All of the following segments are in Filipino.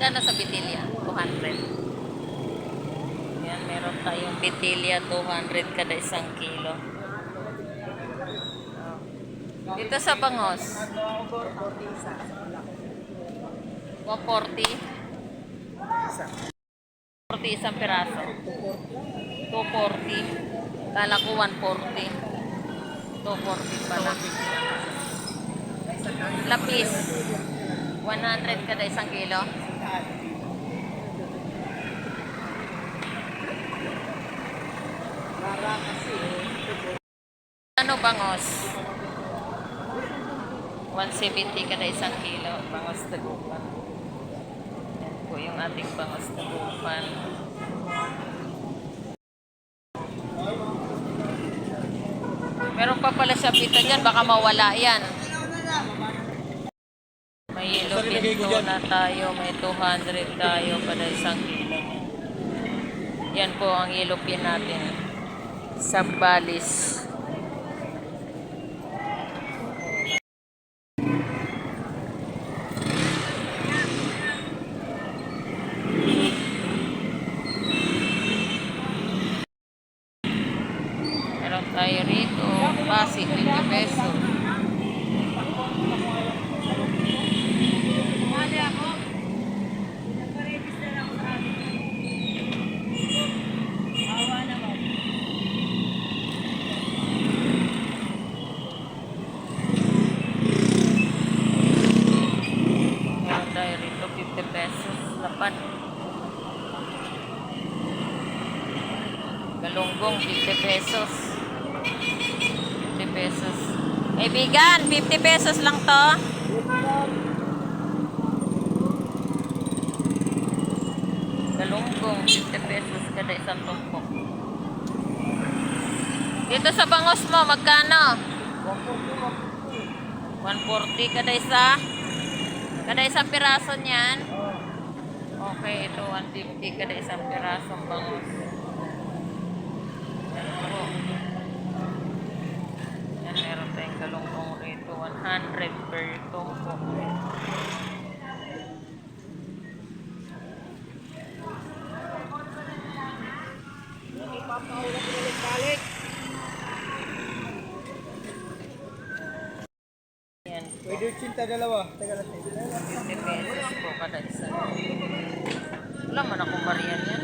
Magkano sa Bitilya? 200. Yan, meron tayong Bitilya 200 kada isang kilo. Oh. Dito sa Bangos. 140. 40 isang piraso. 240. Kala ko 140. 240 pala. Lapis. 100 kada isang kilo. Ano bangos? 170 kada isang kilo. Bangos tagupan. Yan po yung ating bangos tagupan. Meron pa pala siya pita dyan. Baka mawala yan. May yellow pinto na tayo. May 200 tayo kada isang kilo. Yan po ang yellow pin natin. Sambalis. Meron tayo rito. Basi, 20 pesos. Meron tayo rito 50 pesos. Lapan. Galunggong 50 pesos. 50 pesos. Kaibigan, 50 pesos lang to. Galunggong 50 pesos kada isang tumpok. Dito sa bangos mo, magkano? 140 kada isa. Kada isang piraso niyan. Okay, ito 150 kada isang pirasong bangos. Yan po. Yan, galunggong rito. 100 per tumpok. Yan po. Pwede cinta dalawa. Teka lang. 50 pesos po kada isa. Wala man akong bariyan yan.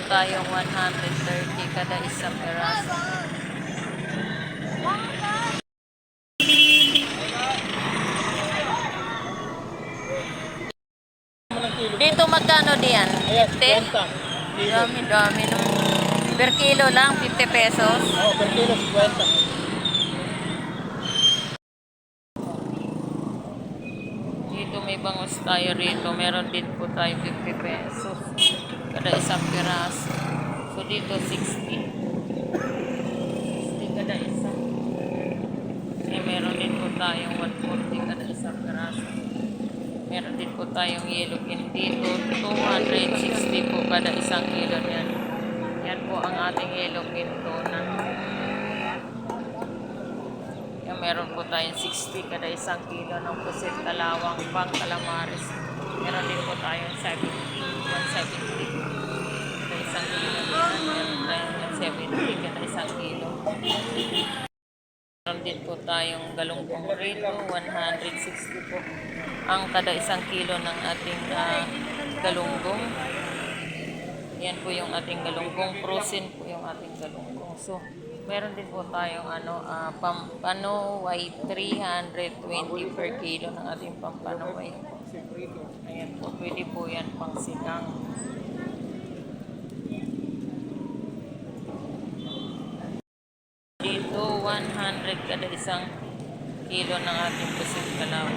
Po tayong 130 kada isang piraso. Dito magkano diyan? 50? 50. Kilo. Dami, dami no. Per kilo lang, 50 pesos. Oo, per kilo 50. Dito may bangos tayo rito. Meron din po tayo 50 pesos. Kada isang piraso. So dito 60. 60 kada isa. Eh, meron din po tayong 140 kada isang piraso. Meron din po tayong yellow pin dito. 260 po kada isang kilo yan. Yan po ang ating yellow pin tuna. Yan, meron po tayong 60 kada isang kilo ng pusit kalawang pang calamares. Meron din po tayong 70, 170 kada isang kilo. Tayong 170 kada kilo. Meron din po tayong galunggong rito, 160 po ang kada isang kilo ng ating ah, galunggong. Yan po yung ating galunggong. Frozen po yung ating galunggong. So, meron din po tayong ano, ah, pampanoy 320 per kilo ng ating pampanoy. Ayan po, pwede po yan pang sigang. Dito, 100 kada isang kilo ng ating pusit kalaw.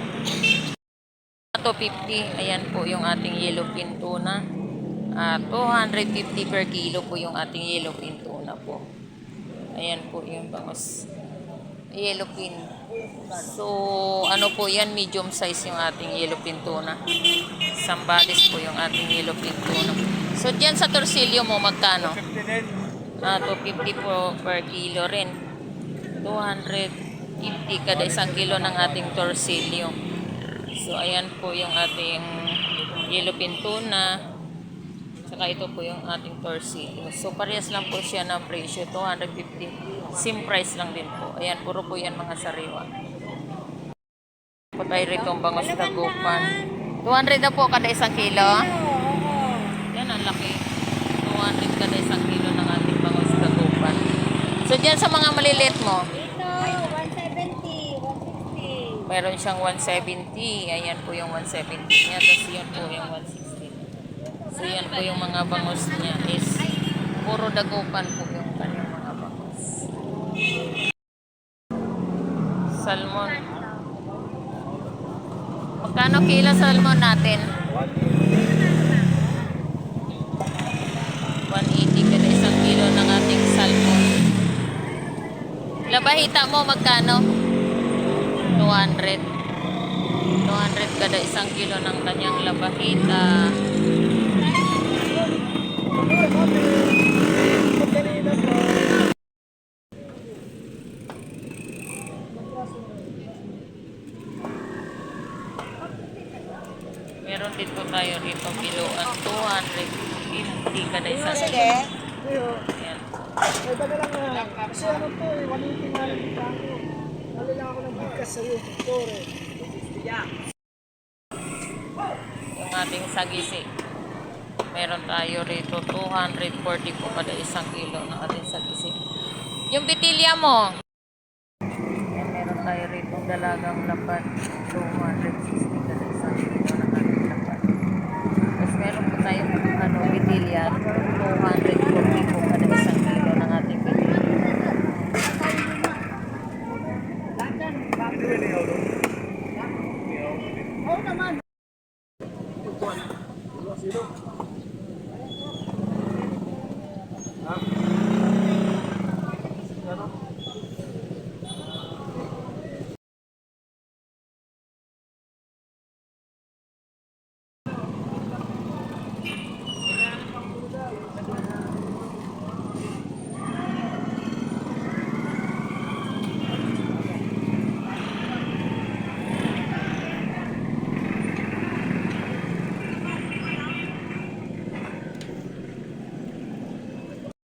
Ito, 50. Ayan po yung ating yellow pin tuna. Ah, 250 per kilo po yung ating yellow pin tuna po. Ayan po yung bangos. Yellow pin. So, ano po yan? Medium size yung ating yellow pin tuna. Sambales po yung ating yellow pin tuna. So, dyan sa torsilyo mo, magkano? 50 din. Ah, 250 po per kilo rin. 250 kada isang kilo ng ating torsilyo. So, ayan po yung ating yellowfin tuna. Saka ito po yung ating torsilyo. So, parehas lang po siya ng presyo. 250. Same price lang din po. Ayan, puro po yan mga sariwa. Po tayo rito ang bangos dagupan. 200 na po kada isang kilo. Yan, ang laki. 200 kada isang kilo ng ating bangos dagupan. So, dyan sa mga maliliit mo, Ito, 170, 160. meron siyang 170. Ayan po yung 170 niya. Tapos yun po yung 160. So, yan po yung mga bangos niya is puro dagupan po yung kanyang mga bangos. Salmon. Magkano kilo salmon natin? 180 kada isang kilo ng ating salmon. Labahita mo magkano? 200. 200 kada isang kilo ng kanyang labahita. Meron din po tayo rito kiloan 250 kada isang kilo. Ay, taga lang na. Kasi ano to eh, 180 nga lang dito ako. Hali lang ako ng bigkas sa'yo, Tore. yung ating sagisi. Meron tayo rito 240 po kada isang kilo ng ating sagisi. Yung bitilya mo. Yan, meron tayo rito dalagang lapat 260 kada isang kilo ng ating lapat. Tapos meron po tayo ano, bitilya 200